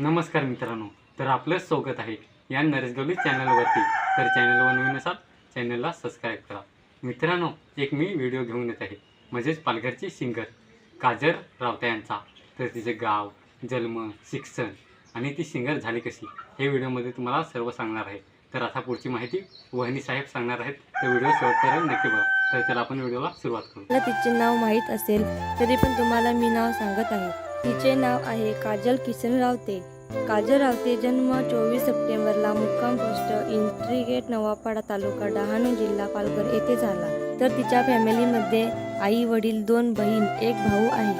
नमस्कार मित्रांनो तर आपलं स्वागत आहे या नरेश गवली चॅनलवरती. तर चॅनलवर नवीन असाल चॅनलला सबस्क्राईब करा. मित्रांनो एक मी व्हिडिओ घेऊन येत आहे. म्हणजेच पालघरची सिंगर काजर रावता यांचा. तर तिचे गाव जन्म शिक्षण आणि ती सिंगर झाली कशी हे व्हिडिओमध्ये तुम्हाला सर्व सांगणार आहे. तर आता पुढची माहिती वहिनी साहेब सांगणार आहेत. तर व्हिडिओ शेवटपर्यंत नक्की बघा. तर चला आपण व्हिडिओला सुरुवात करू. तिचे नाव माहीत असेल तरी पण तुम्हाला मी नाव सांगत आहे. तिचे नाव आहे काजल किसन रावते. काजल रावते जन्म चोवीस सप्टेंबरला मुक्काम पोस्ट इंट्रीगेट नवापाडा तालुका डहाणू जिल्हा पालघर येथे झाला. तर तिच्या फॅमिलीमध्ये आई वडील दोन बहीण एक भाऊ आहे.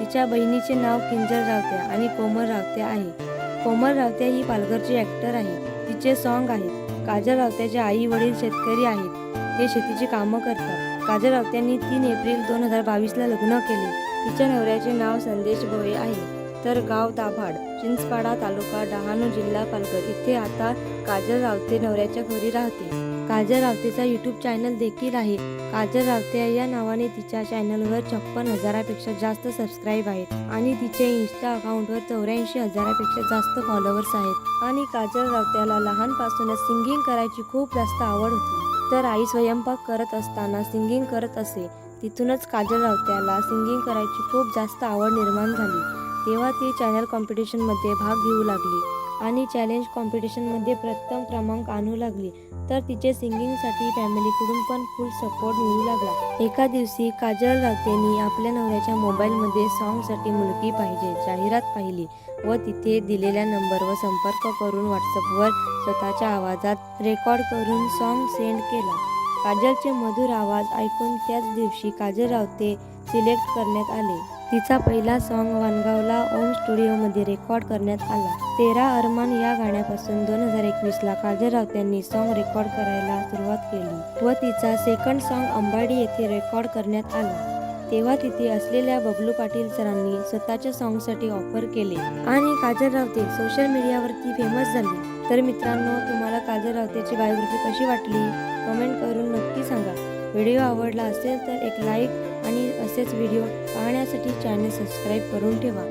तिच्या बहिणीचे नाव किंजल रावते आणि कोमल रावते आहे. कोमल रावते ही पालघरची ॲक्टर आहे. तिचे सॉन्ग आहेत. काजल रावत्याचे आई वडील शेतकरी आहेत. ते शेतीची कामं करतात. काजल रावत्यांनी तीन एप्रिल दोन हजार बावीसला लग्न केले. तिच्या नवऱ्याचे नाव संदेश भोये आहे. तर गाव दाभाड चिंचपाडा तालुका डहाणू जिल्हा पालघर. इथे आता काजल रावते नवऱ्याच्या घरी राहते. काजल रावतेचा यूट्यूब चॅनल देखील आहे. काजल रावते या नावाने तिच्या चॅनलवर छप्पन हजारापेक्षा जास्त सबस्क्राईब आहेत आणि तिचे इन्स्टा अकाउंटवर चौऱ्याऐंशी हजारापेक्षा जास्त फॉलोअर्स आहेत. आणि काजल रावत्याला लहानपासूनच सिंगिंग करायची खूप जास्त आवड होती. तर आई स्वयंपाक करत असताना सिंगिंग करत असे. तिथूनच काजल रावत्याला सिंगिंग करायची खूप जास्त आवड निर्माण झाली. तेव्हा ती चॅनल कॉम्पिटिशनमध्ये भाग घेऊ लागली आणि चॅलेंज कॉम्पिटिशनमध्ये प्रथम क्रमांक आणू लागली. तर तिचे सिंगिंगसाठी फॅमिलीकडून पण फुल सपोर्ट मिळू लागला. एका दिवशी काजल रावतेनी आपल्या नवऱ्याच्या मोबाईलमध्ये सॉन्गसाठी मुलगी पाहिजे जाहिरात पाहिली व तिथे दिलेल्या नंबरवर संपर्क करून व्हॉट्सअपवर स्वतःच्या आवाजात रेकॉर्ड करून सॉन्ग सेंड केला. काजलचे मधुर आवाज ऐकून त्याच दिवशी काजल रावते सिलेक्ट करण्यात आले. तिचा पहिला सॉन्ग वानगावला ओम स्टुडिओमध्ये रेकॉर्ड करण्यात आला. तेरा अरमान या गाण्यापासून दोन हजार एकवीसला काजल रावत्यांनी सॉन्ग रेकॉर्ड करायला सुरुवात केली व तिचा सेकंड सॉन्ग अंबाडी येथे रेकॉर्ड करण्यात आला. तेव्हा तिथे असलेल्या बबलू पाटील सरांनी स्वतःच्या सॉन्गसाठी ऑफर केले आणि काजल रावते सोशल मीडियावरती फेमस झाली. तर मित्रांनो तुम्हाला काजल रावतेची बायोग्राफी कशी वाटली? कमेंट करून नक्की सांगा. व्हिडिओ आवडला असेल तर एक लाईक आणि असेच व्हिडिओ पाहण्यासाठी चॅनल सबस्क्राईब करून ठेवा.